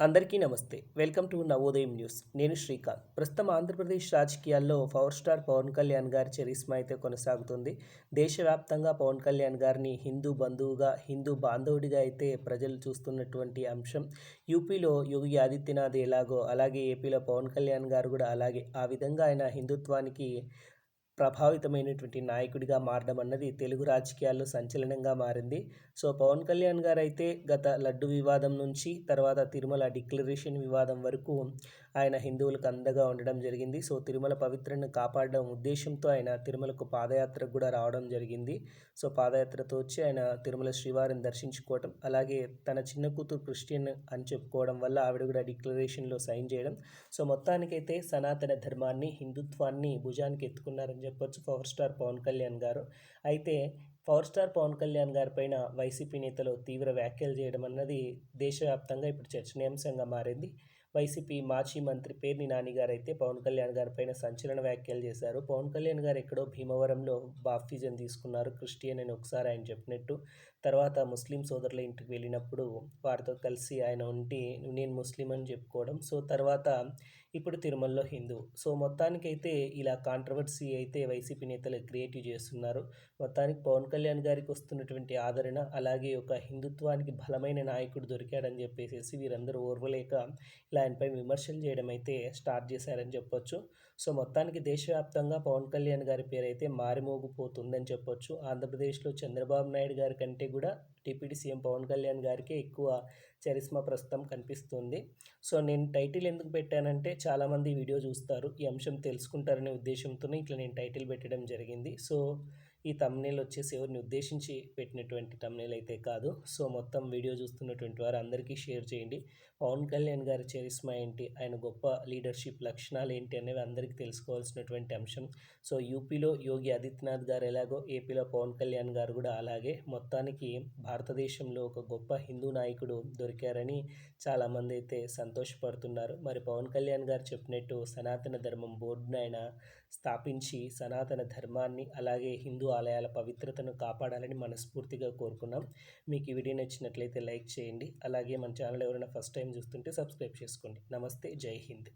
అందరికీ నమస్తే. Welcome to Navodayam news. నేను శ్రీకాంత్. ప్రస్తుతం ఆంధ్రప్రదేశ్ రాజకీయాల్లో పవర్ స్టార్ పవన్ కళ్యాణ్ గారి చరిస్మా అయితే కొనసాగుతుంది. దేశవ్యాప్తంగా పవన్ కళ్యాణ్ గారిని హిందూ బంధువుగా హిందూ బాంధవుడిగా అయితే ప్రజలు చూస్తున్నటువంటి అంశం యూపీలో యోగి ఆదిత్యనాథ్ ఎలాగో అలాగే ఏపీలో పవన్ కళ్యాణ్ గారు కూడా అలాగే ఆ విధంగా ఆయన హిందుత్వానికి ప్రభావితమైనటువంటి నాయకుడిగా మారడం అన్నది తెలుగు రాజకీయాల్లో సంచలనంగా మారింది. సో పవన్ కళ్యాణ్ గారు అయితే గత లడ్డు వివాదం నుంచి తర్వాత తిరుమల డిక్లరేషన్ వివాదం వరకు ఆయన హిందువులకు అందగా ఉండడం జరిగింది. సో తిరుమల పవిత్రను కాపాడడం ఉద్దేశంతో ఆయన తిరుమలకు పాదయాత్రకు కూడా రావడం జరిగింది. సో పాదయాత్రతో వచ్చి ఆయన తిరుమల శ్రీవారిని దర్శించుకోవడం అలాగే తన చిన్న కూతురు క్రిస్టియన్ అని చెప్పుకోవడం వల్ల ఆవిడ కూడా డిక్లరేషన్లో సైన్ చేయడం. సో మొత్తానికైతే సనాతన ధర్మాన్ని హిందుత్వాన్ని భుజానికి ఎత్తుకున్నారని చెప్పొచ్చు పవర్ స్టార్ పవన్ కళ్యాణ్ గారు. అయితే పవర్ స్టార్ పవన్ కళ్యాణ్ గారి పైన వైసీపీ నేతలు తీవ్ర వ్యాఖ్యలు చేయడం అన్నది దేశవ్యాప్తంగా ఇప్పుడు చర్చనీయాంశంగా మారింది. వైసీపీ మాజీ మంత్రి పేర్ని నాని గారు అయితే పవన్ కళ్యాణ్ గారి పైన సంచలన వ్యాఖ్యలు చేశారు. పవన్ కళ్యాణ్ గారు ఎక్కడో భీమవరంలో బాప్తిజం తీసుకున్నారు. క్రిస్టియన్ అని ఒకసారి ఆయన చెప్పినట్టు. తర్వాత ముస్లిం సోదరుల ఇంటికి వెళ్ళినప్పుడు వారితో కలిసి ఆయన ఉండి నేను ముస్లిం అని చెప్పుకోవడం. సో తర్వాత ఇప్పుడు తిరుమలలో హిందూ. సో మొత్తానికైతే ఇలా కాంట్రవర్సీ అయితే వైసీపీ నేతలు క్రియేటివ్ చేస్తున్నారు. మొత్తానికి పవన్ కళ్యాణ్ గారికి వస్తున్నటువంటి ఆదరణ అలాగే ఒక హిందుత్వానికి బలమైన నాయకుడు దొరికాడని చెప్పేసి వీరందరూ ఓర్వలేక ఇలా ఆయనపై విమర్శలు చేయడం అయితే స్టార్ట్ చేశారని చెప్పొచ్చు. సో మొత్తానికి దేశవ్యాప్తంగా పవన్ కళ్యాణ్ గారి పేరు అయితే మారిమోగిపోతుందని చెప్పొచ్చు. ఆంధ్రప్రదేశ్లో చంద్రబాబు నాయుడు గారి కంటే కూడా డిప్యూటీ సీఎం పవన్ కళ్యాణ్ గారికి ఎక్కువ చరిస్మా ప్రస్తుతం కనిపిస్తుంది. సో నేను టైటిల్ ఎందుకు పెట్టానంటే చాలామంది వీడియో చూస్తారు. ఈ అంశం తెలుసుకుంటారనే ఉద్దేశంతోనే ఇట్లా నేను టైటిల్ పెట్టడం జరిగింది. సో ఈ తమ్నేల్ వచ్చేసి ఎవరిని ఉద్దేశించి పెట్టినటువంటి తమ్నేల్ అయితే కాదు. సో మొత్తం వీడియో చూస్తున్నటువంటి వారు అందరికీ షేర్ చేయండి. పవన్ కళ్యాణ్ గారి చరిస్మా ఏంటి? ఆయన గొప్ప లీడర్షిప్ లక్షణాలు ఏంటి అనేవి అందరికీ తెలుసుకోవాల్సినటువంటి అంశం. సో యూపీలో యోగి ఆదిత్యనాథ్ గారు ఎలాగో ఏపీలో పవన్ కళ్యాణ్ గారు కూడా అలాగే మొత్తానికి భారతదేశంలో ఒక గొప్ప హిందూ నాయకుడు దొరికారని చాలామంది అయితే సంతోషపడుతున్నారు. మరి పవన్ కళ్యాణ్ గారు చెప్పినట్టు సనాతన ధర్మం బోర్డును ఆయన స్థాపించి సనాతన ధర్మాన్ని అలాగే హిందూ ఆలయాల పవిత్రతను కాపాడాలని మనస్ఫూర్తిగా కోరుకున్నాం. మీకు ఈ వీడియో నచ్చినట్లయితే లైక్ చేయండి. అలాగే మన ఛానల్ ఎవరైనా ఫస్ట్ టైం చూస్తుంటే సబ్స్క్రైబ్ చేసుకోండి. నమస్తే. జై హింద్.